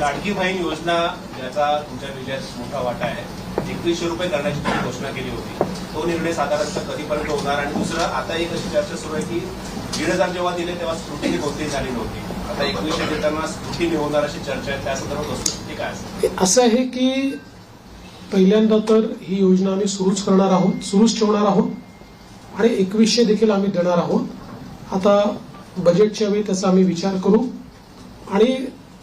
लाडकी बहीण योजना ज्याचा तुमच्या विजयात मोठा वाटा आहे. एकवीसशे रुपये करण्याची तुम्ही घोषणा केली होती. तो निर्णय साधारणतः कधीपर्यंत होणार? आणि दुसरं आता एक अशी चर्चा सुरू आहे की दीड हजार जेव्हा दिले तेव्हा स्क्रुटिनी कोणतीही झाली नव्हती. आता एकवीसशे देताना स्क्रुटिनी होणार अशी चर्चा आहे. त्या संदर्भात वस्तुस्थिती काय असेल असं आहे की पहिल्यांदा तर ही योजना आम्ही सुरूच करणार आहोत सुरूच ठेवणार आहोत. आणि एकवीसशे देखील आम्ही देणार आहोत. आता बजेटच्या वेळी त्याचा आम्ही विचार करू. आणि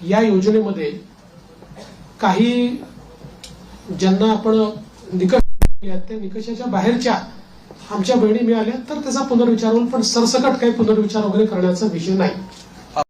या योजनेमध्ये काही ज्यांना आपण निकष त्या निकषाच्या बाहेरच्या आमच्या बहिणी मिळाल्या तर त्याचा पुनर्विचार होईल पण सरसकट काही पुनर्विचार वगैरे करण्याचा विषय नाही.